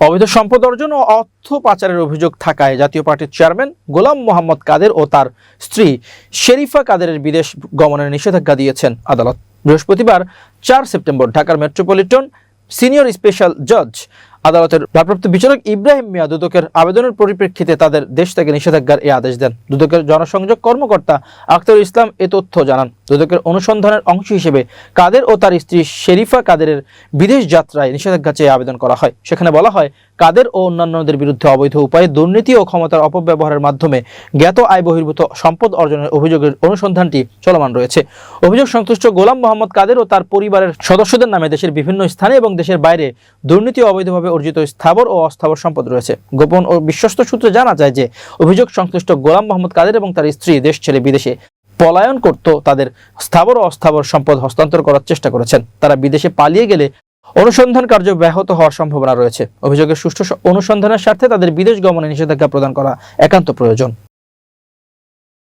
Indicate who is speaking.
Speaker 1: অবৈধ সম্পদ অর্জন ও অর্থ পাচারের অভিযোগ থাকায় জাতীয় পার্টির চেয়ারম্যান গোলাম মোহাম্মদ কাদের ও তার স্ত্রী শেরিফা কাদেরের বিদেশ গমনের নিষেধাজ্ঞা দিয়েছেন আদালত। বৃহস্পতিবার চার সেপ্টেম্বর ঢাকার মেট্রোপলিটন সিনিয়র স্পেশাল জজ আদালতের ভারপ্রাপ্ত বিচারক ইব্রাহিম মিয়া দুদকের আবেদনের পরিপ্রেক্ষিতে তাদের দেশ থেকে নিষেধাজ্ঞার এই আদেশ দেন। দুদকের জনসংযোগ কর্মকর্তা আখতারুল ইসলাম এ তথ্য জানান। দুদকের অনুসন্ধানের অংশ হিসেবে কাদের ও তার স্ত্রী শেরিফা কাদেরের বিদেশ যাত্রায় নিষেধাজ্ঞা চেয়ে আবেদন করা হয়। সেখানে বলা হয়, কাদের ও অন্যান্যদের বিরুদ্ধে অবৈধ উপায়ে দুর্নীতি ও ক্ষমতার অপব্যবহারের মাধ্যমে জ্ঞাত আয় বহির্ভূত সম্পদ অর্জনের অভিযোগের অনুসন্ধানটি চলমান রয়েছে। অভিযোগ সংশ্লিষ্ট গোলাম মোহাম্মদ কাদের ও তার পরিবারের সদস্যদের নামে দেশের বিভিন্ন স্থানে এবং দেশের বাইরে দুর্নীতি অবৈধভাবে অর্জিত স্থাবর ও অস্থাবর সম্পদ রয়েছে। গোপন ও বিশ্বস্ত সূত্রে জানা যায় যে, অভিযোগ সংশ্লিষ্ট গোলাম মোহাম্মদ কাদের এবং তার স্ত্রী দেশ ছেড়ে বিদেশে পলায়ন করত তাদের স্থাবর ও অস্থাবর সম্পদ হস্তান্তর করার চেষ্টা করেছেন। তারা বিদেশে পালিয়ে গেলে অনুসন্ধান কার্য ব্যাহত হওয়ার সম্ভাবনা রয়েছে। অভিযোগের সুষ্ঠু অনুসন্ধানের স্বার্থে তাদের বিদেশ গমনে নিষেধাজ্ঞা প্রদান করা একান্ত প্রয়োজন।